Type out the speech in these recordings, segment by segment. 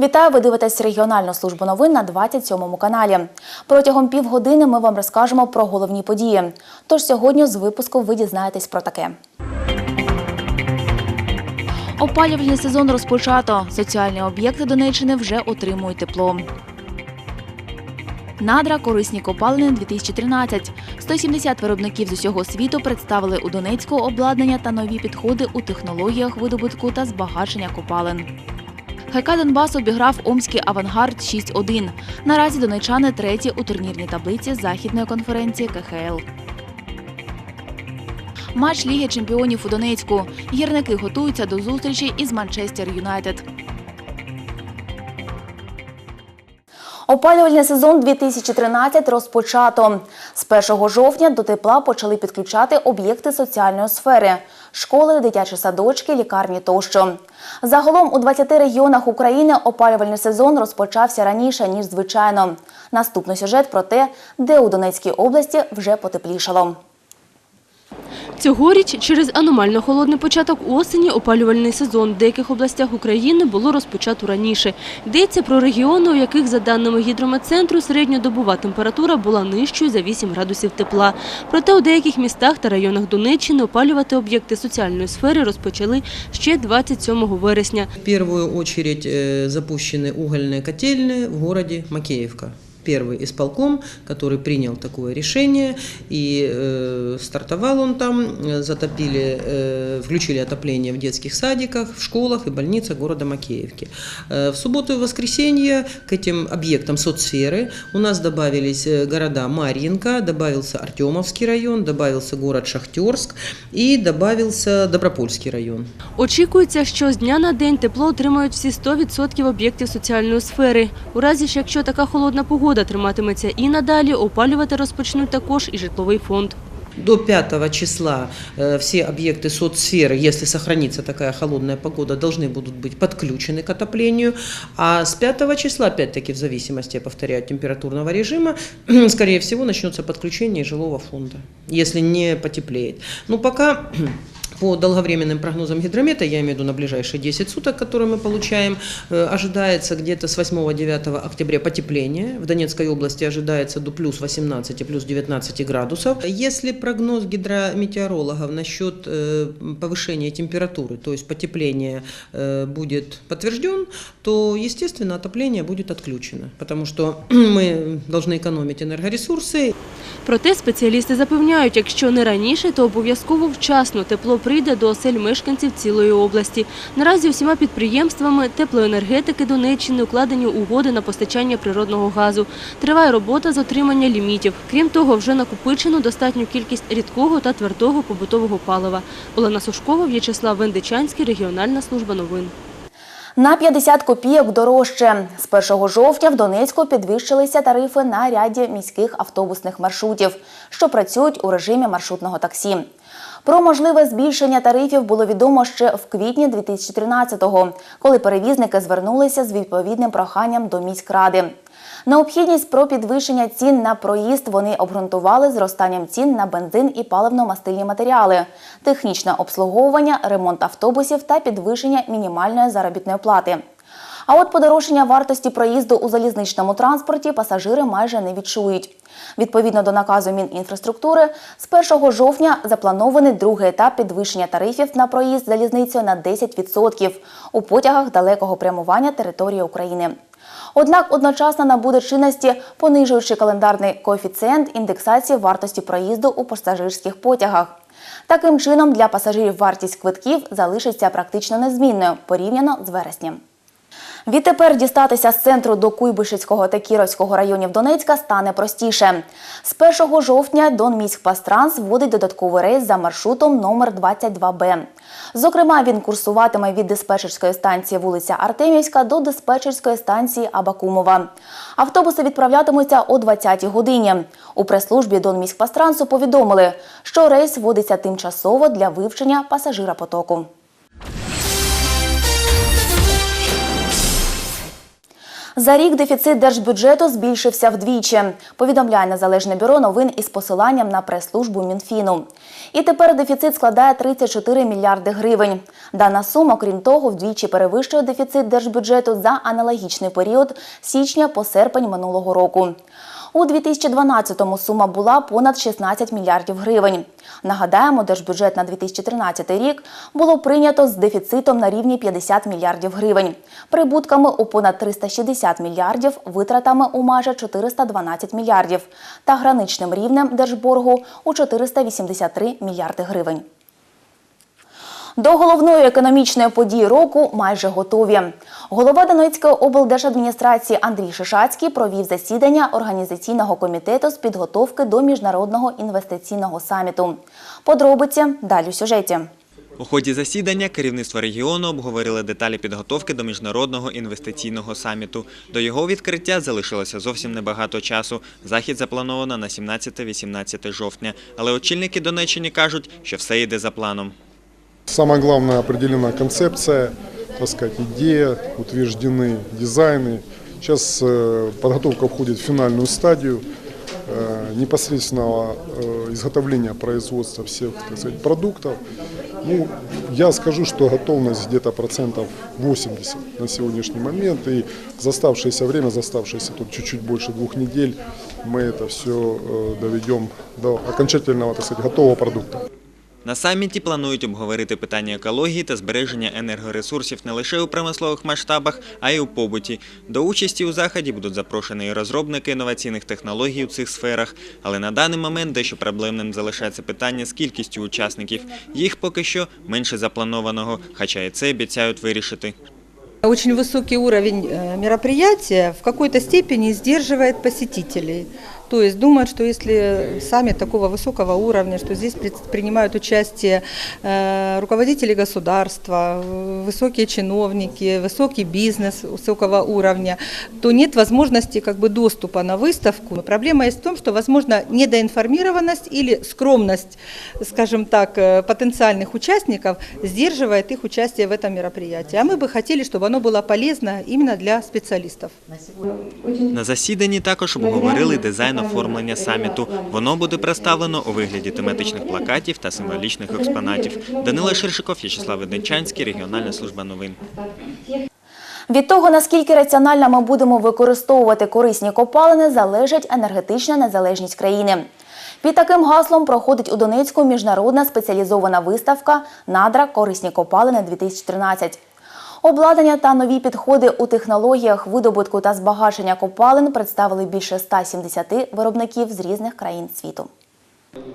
Вітаю, ви дивитесь регіональну службу новин на 27 каналі. Протягом півгодини ми вам розкажемо про головні події. Тож сьогодні з випуску ви дізнаєтесь про таке. Опалювальний сезон розпочато. Соціальні об'єкти Донеччини вже отримують тепло. Надра корисні копалини 2013. 170 виробників з усього світу представили у Донецьку обладнання та нові підходи у технологіях видобутку та збагачення копалин. ГК Донбас обіграв Омський авангард 6-1. Наразі донечани треті у турнірній таблиці західної конференції КХЛ. Матч Ліги чемпіонів у Донецьку. Гірники готуються до зустрічі із Манчестер Юнайтед. Опалювальний сезон 2013 розпочато. З 1 жовтня до тепла почали підключати об'єкти соціальної сфери – школи, дитячі садочки, лікарні тощо. Загалом у 20 регіонах України опалювальний сезон розпочався раніше, ніж звичайно. Наступний сюжет про те, де у Донецькій області вже потеплішало. Цьогоріч через аномально холодний початок осені опалювальний сезон в деяких областях України було розпочато раніше. Йдеться про регіони, у яких, за даними гідрометцентру, середньодобова температура була нижчою за 8 градусів тепла. Проте у деяких містах та районах Донеччини опалювати об'єкти соціальної сфери розпочали ще 27 вересня. В первую очередь э, запущены угольные котельные в городе Макеевка. Первый исполком, который принял такое решение, и э, стартовал он там, э, затопили, э, включили отопление в детских садиках, в школах и больницах города Макеевки. Э, в субботу и воскресенье к этим объектам соцсферы у нас добавились э, города Марьинка, добавился Артемовский район, добавился город Шахтерск и добавился Добропольский район. Очікується, що з дня на день тепло отримають всі 100% об'єктів соціальної сфери. У разі ж, якщо така холодна погода триматиметься і надалі, опалювати розпочнуть також і житловий фонд. До 5 числа э, все объекты соцсферы, если сохранится такая холодная погода, должны будут быть подключены к отоплению. А с 5 числа, опять-таки, в зависимости, я повторяю, от температурного режима, скорее всего, начнется подключение жилого фонда, если не потеплеет. Ну, пока по долговременным прогнозам гидромета, я имею в виду на ближайшие 10 суток, которые мы получаем, э, ожидается где-то с 8-9 октября потепление. В Донецкой области ожидается до плюс 18, плюс 19 градусов. Если прогноз гидрометеорологов насчет э, повышения температуры, то есть потепления э, будет подтвержден, то, естественно, отопление будет отключено, потому что мы должны экономить энергоресурсы, Проте спеціалісти запевняють, якщо не раніше, то обов'язково вчасно тепло прийде до осель мешканців цілої області. Наразі усіма підприємствами теплоенергетики Донеччини укладені угоди на постачання природного газу. Триває робота з отримання лімітів. Крім того, вже накопичено достатню кількість рідкого та твердого побутового палива. Олена Сушкова, В'ячеслав Вендичанський, регіональна служба новин. На 50 копійок дорожче. З 1 жовтня в Донецьку підвищилися тарифи на ряді міських автобусних маршрутів, що працюють у режимі маршрутного таксі. Про можливе збільшення тарифів було відомо ще в квітні 2013-го, коли перевізники звернулися з відповідним проханням до міськради. Необхідність про підвищення цін на проїзд вони обґрунтували зростанням цін на бензин і паливно-мастильні матеріали, технічне обслуговування, ремонт автобусів та підвищення мінімальної заробітної плати. А от подорожчання вартості проїзду у залізничному транспорті пасажири майже не відчують. Відповідно до наказу Мінінфраструктури, з 1 жовтня запланований другий етап підвищення тарифів на проїзд залізницею на 10% у потягах далекого прямування території України. Однак одночасно набуде чинності, понижуючи календарний коефіцієнт індексації вартості проїзду у пасажирських потягах. Таким чином, для пасажирів вартість квитків залишиться практично незмінною порівняно з вереснем. Відтепер дістатися з центру до Куйбишевського та Кіровського районів Донецька стане простіше. З 1 жовтня Донміськпастранс вводить додатковий рейс за маршрутом номер 22Б. Зокрема, він курсуватиме від диспетчерської станції вулиця Артемівська до диспетчерської станції Абакумова. Автобуси відправлятимуться о 20-й годині. У прес-службі Донміськпастрансу повідомили, що рейс вводиться тимчасово для вивчення пасажиропотоку. За рік дефіцит держбюджету збільшився вдвічі, повідомляє незалежне бюро новин із посиланням на прес-службу Мінфіну. І тепер дефіцит складає 34 мільярди гривень. Дана сума, крім того, вдвічі перевищує дефіцит держбюджету за аналогічний період січня по серпень минулого року. У 2012-му сума була понад 16 мільярдів гривень. Нагадаємо, держбюджет на 2013 рік було прийнято з дефіцитом на рівні 50 мільярдів гривень, прибутками у понад 360 мільярдів, витратами у майже 412 мільярдів та граничним рівнем держборгу у 483 мільярди гривень. До головної економічної події року майже готові. Голова Донецької облдержадміністрації Андрій Шишацький провів засідання організаційного комітету з підготовки до міжнародного інвестиційного саміту. Подробиці далі в сюжеті. У ході засідання керівництво регіону обговорили деталі підготовки до міжнародного інвестиційного саміту. До його відкриття залишилося зовсім небагато часу. Захід заплановано на 17-18 жовтня. Але очільники Донеччини кажуть, що все йде за планом. Самое главное определена концепция, так сказать, идея, утверждены дизайны. Сейчас э, подготовка входит в финальную стадию э, непосредственного э, изготовления производства всех так сказать, продуктов. Ну, я скажу, что готовность где-то процентов 80 на сегодняшний момент. И за оставшееся время, за оставшиеся тут чуть-чуть больше двух недель, мы это все доведем до окончательного, так сказать, готового продукта. На саміті планують обговорити питання екології та збереження енергоресурсів не лише у промислових масштабах, а й у побуті. До участі у заході будуть запрошені і розробники інноваційних технологій у цих сферах. Але на даний момент дещо проблемним залишається питання з кількістю учасників. Їх поки що менше запланованого, хоча і це обіцяють вирішити. Очень высокий уровень э, мероприятия в какой-то степени сдерживает посетителей. То есть думают, что если саммит такого высокого уровня, что здесь пред- принимают участие э, руководители государства, э, высокие чиновники, высокий бизнес высокого уровня, то нет возможности как бы доступа на выставку. Проблема есть в том, что возможно недоинформированность или скромность, скажем так, э, потенциальных участников сдерживает их участие в этом мероприятии. А мы бы хотели, чтобы оно было полезно именно для специалистов. На засіданні також обговорили дизайн оформлення саміту. Воно буде представлено у вигляді тематичних плакатів та символічних експонатів. Данила Ширшиков, В'ячеслав Веденчанський, регіональна служба новин. Від того, наскільки раціонально ми будемо використовувати корисні копалини, залежить енергетична незалежність країни. Під таким гаслом проходить у Донецьку міжнародна спеціалізована виставка Надра корисні копалини 2013 Обладнання та нові підходи у технологіях видобутку та збагачення копалин представили більше 170 виробників з різних країн світу.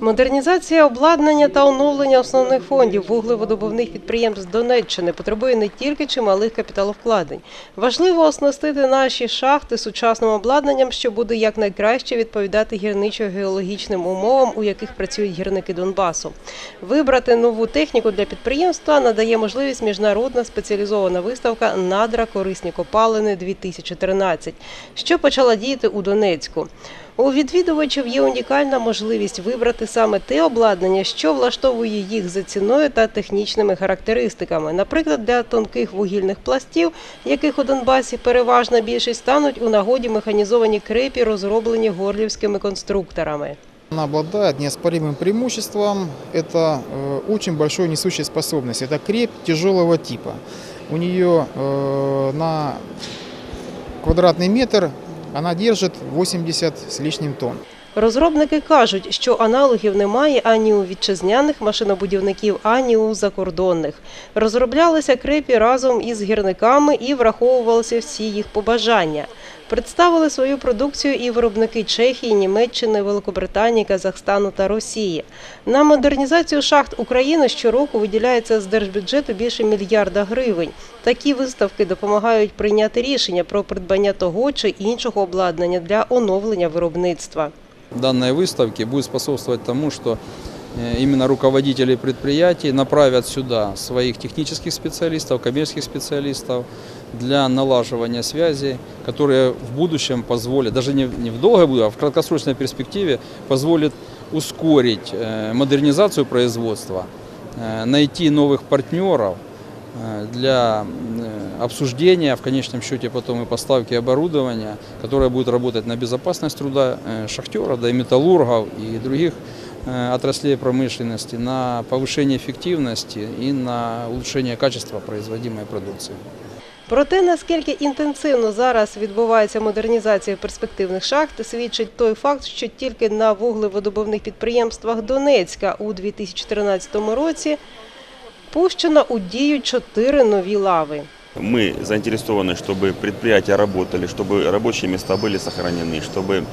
Модернізація обладнання та оновлення основних фондів вуглеводобувних підприємств Донеччини потребує не тільки чималих капіталовкладень. Важливо оснастити наші шахти сучасним обладнанням, що буде якнайкраще відповідати гірничо-геологічним умовам, у яких працюють гірники Донбасу. Вибрати нову техніку для підприємства надає можливість міжнародна спеціалізована виставка Надра корисні копалини 2013 що почала діяти у Донецьку. У відвідувачів є унікальна можливість вибрати саме те обладнання, що влаштовує їх за ціною та технічними характеристиками. Наприклад, для тонких вугільних пластів, яких у Донбасі переважна більшість стануть у нагоді механізовані крепі, розроблені горлівськими конструкторами. Она обладает неоспоримым преимуществом. Это э, очень большой несущей способности. Это крепь тяжелого типа. У нее э, на квадратный метр она держить 80 з лишнім тонн. Розробники кажуть, що аналогів немає ані у вітчизняних машинобудівників, ані у закордонних. Розроблялися крепі разом із гірниками і враховувалися всі їх побажання. Представили свою продукцію і виробники Чехії, Німеччини, Великобританії, Казахстану та Росії. На модернізацію шахт України щороку виділяється з держбюджету більше мільярда гривень. Такі виставки допомагають прийняти рішення про придбання того чи іншого обладнання для оновлення виробництва. данной выставки будет способствовать тому, что э, именно руководители предприятий направят сюда своих технических специалистов, коммерческих специалистов для налаживания связи, которые в будущем позволят, даже не не в долгой будущем, а в краткосрочной перспективе позволит ускорить э, модернизацию производства, э, найти новых партнеров э, для обсуждения, в конечном счете потом и поставки оборудования, которое будет работать на безопасность труда шахтеров, да и металлургов и других отраслей промышленности, на повышение эффективности и на улучшение качества производимой продукции. Про те, наскільки інтенсивно зараз відбувається модернізація перспективних шахт, свідчить той факт, що тільки на вуглеводобувних підприємствах Донецька у 2013 році пущено у дію чотири нові лави. Мы заинтересованы, чтобы предприятия работали, чтобы рабочие места были сохранены, чтобы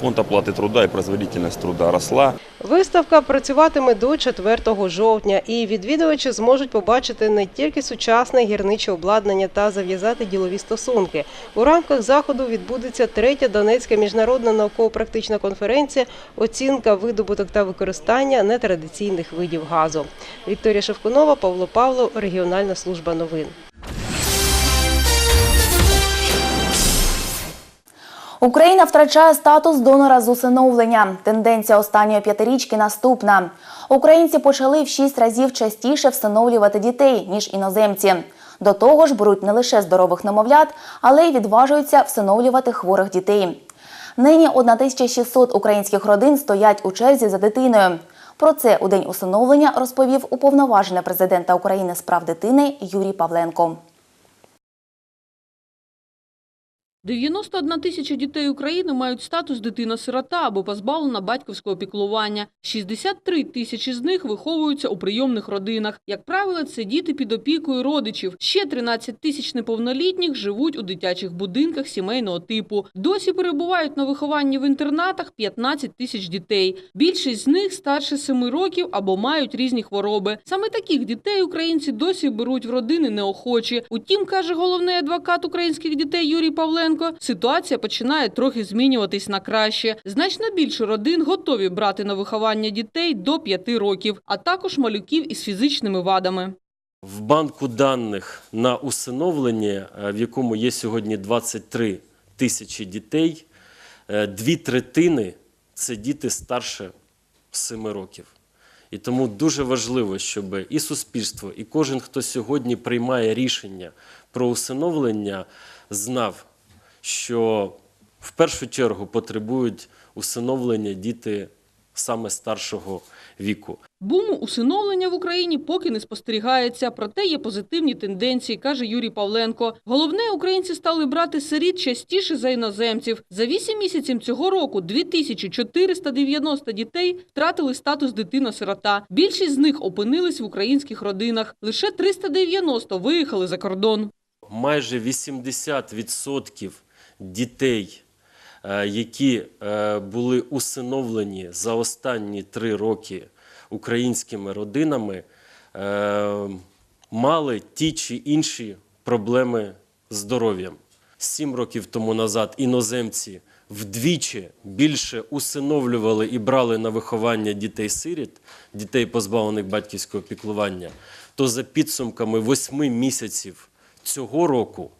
фонд оплаты труда и производительность труда росла. Виставка працюватиме до 4 жовтня, і відвідувачі зможуть побачити не тільки сучасне гірниче обладнання та зав'язати ділові стосунки. У рамках заходу відбудеться третя Донецька міжнародна науково-практична конференція Оцінка видобуток та використання нетрадиційних видів газу. Вікторія Шевкунова, Павло Павлов, Регіональна служба новин. Україна втрачає статус донора з усиновлення. Тенденція останньої п'ятирічки наступна. Українці почали в шість разів частіше всиновлювати дітей, ніж іноземці. До того ж, беруть не лише здорових немовлят, але й відважуються всиновлювати хворих дітей. Нині 1600 українських родин стоять у черзі за дитиною. Про це у день усиновлення розповів уповноважений президента України з прав дитини Юрій Павленко. 91 тисяча дітей України мають статус дитина-сирота або позбавлена батьківського піклування. 63 тисячі з них виховуються у прийомних родинах. Як правило, це діти під опікою родичів. Ще 13 тисяч неповнолітніх живуть у дитячих будинках сімейного типу. Досі перебувають на вихованні в інтернатах 15 тисяч дітей. Більшість з них старше 7 років або мають різні хвороби. Саме таких дітей українці досі беруть в родини неохочі. Утім, каже головний адвокат українських дітей Юрій Павленко, ситуація починає трохи змінюватись на краще. Значно більше родин готові брати на виховання дітей до 5 років, а також малюків із фізичними вадами. В банку даних на усиновлення, е, в якому є сьогодні 23 тисячі дітей, е, дві третини це діти старше 7 років. І тому дуже важливо, щоб і суспільство, і кожен, хто сьогодні приймає рішення про усиновлення, знав, що в першу чергу потребують усиновлення діти саме старшого віку. Буму усиновлення в Україні поки не спостерігається, проте є позитивні тенденції, каже Юрій Павленко. Головне, українці стали брати сиріт частіше за іноземців. За вісім місяців цього року 2490 дітей втратили статус дитина-сирота. Більшість з них опинились в українських родинах. Лише 390 виїхали за кордон. майже 80% дітей, е, які е, були усиновлені за останні три роки українськими родинами, е, мали ті чи інші проблеми з здоров'ям. Сім років тому назад іноземці вдвічі більше усиновлювали і брали на виховання дітей-сиріт, дітей, позбавлених батьківського піклування, то за підсумками восьми місяців цього року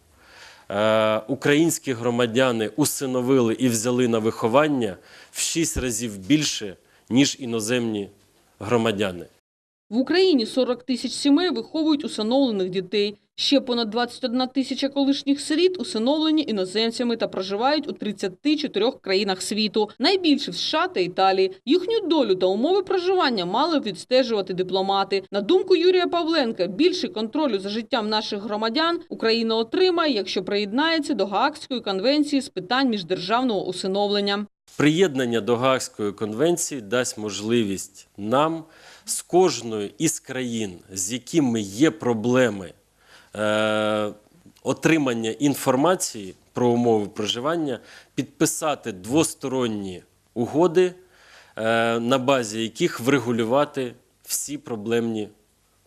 українські громадяни усиновили і взяли на виховання в шість разів більше, ніж іноземні громадяни. В Україні 40 тисяч сімей виховують усиновлених дітей. Ще понад 21 тисяча колишніх сиріт усиновлені іноземцями та проживають у 34 країнах світу. Найбільше в США та Італії. Їхню долю та умови проживання мали відстежувати дипломати. На думку Юрія Павленка, більше контролю за життям наших громадян Україна отримає, якщо приєднається до Гаагської конвенції з питань міждержавного усиновлення. Приєднання до Гаагської конвенції дасть можливість нам з кожної із країн, з якими є проблеми е, отримання інформації про умови проживання, підписати двосторонні угоди, е, на базі яких врегулювати всі проблемні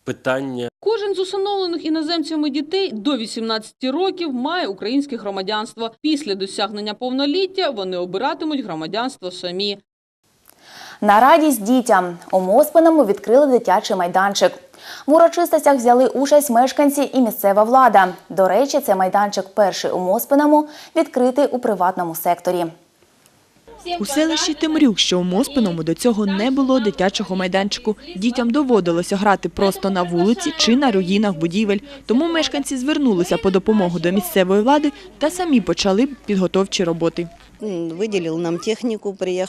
питання Кожен з усиновлених іноземцями дітей до 18 років має українське громадянство. Після досягнення повноліття вони обиратимуть громадянство самі. На радість дітям у Моспиному відкрили дитячий майданчик. В урочистостях взяли участь мешканці і місцева влада. До речі, це майданчик перший у Моспиному, відкритий у приватному секторі. У селищі Темрюк, що у Моспиному, до цього не було дитячого майданчику. Дітям доводилося грати просто на вулиці чи на руїнах будівель. Тому мешканці звернулися по допомогу до місцевої влади та самі почали підготовчі роботи. М, Выделил нам технику, приехал.